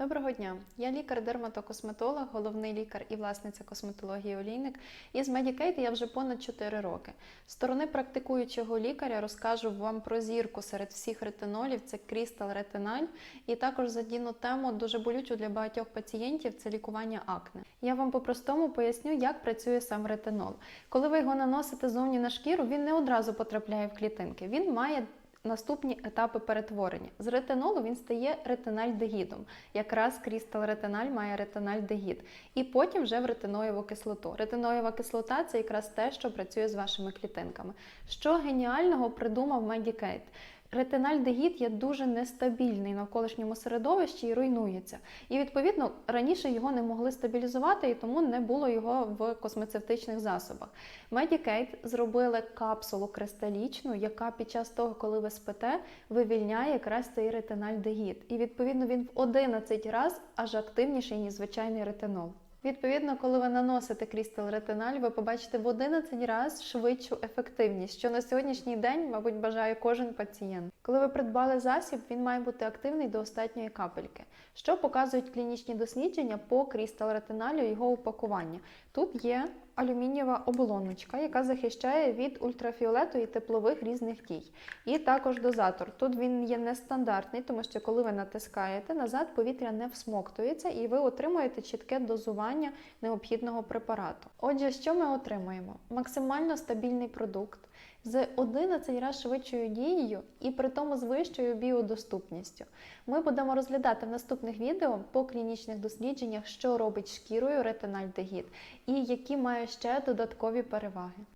Доброго дня! Я лікар-дерматокосметолог, головний лікар і власниця косметології Олійник. І з Medicaid я вже понад 4 роки. З сторони практикуючого лікаря розкажу вам про зірку серед всіх ретинолів це Crystal Retinal. І також задіну тему дуже болючу для багатьох пацієнтів це лікування акне. Я вам по-простому поясню, як працює сам ретинол. Коли ви його наносите зовні на шкіру, він не одразу потрапляє в клітинки. Він має Наступні етапи перетворення. З ретинолу він стає ретинальдегідом. Якраз крістал ретиналь має ретинальдегід. І потім вже в ретиноєву кислоту. Ретиноєва кислота це якраз те, що працює з вашими клітинками. Що геніального придумав Medicaid? Ретинальдегід є дуже нестабільний в навколишньому середовищі і руйнується. І відповідно раніше його не могли стабілізувати, і тому не було його в космецевтичних засобах. Medicaid зробили капсулу кристалічну, яка під час того, коли ви спите, вивільняє якраз цей ретинальдегід. І відповідно він в 11 разів аж активніший, ніж звичайний ретинол. Відповідно, коли ви наносите крістал ретиналь, ви побачите в 11 раз швидшу ефективність, що на сьогоднішній день, мабуть, бажає кожен пацієнт. Коли ви придбали засіб, він має бути активний до останньої капельки. Що показують клінічні дослідження по крістал ретиналю його упакування? Тут є алюмінієва оболоночка, яка захищає від ультрафіолету і теплових різних дій. І також дозатор. Тут він є нестандартний, тому що коли ви натискаєте, назад повітря не всмоктується і ви отримуєте чітке дозування необхідного препарату. Отже, що ми отримуємо? Максимально стабільний продукт з 11 разів швидшою дією і при тому з вищою біодоступністю. Ми будемо розглядати в наступних відео по клінічних дослідженнях, що робить шкірою ретинальдегід і які має ще додаткові переваги.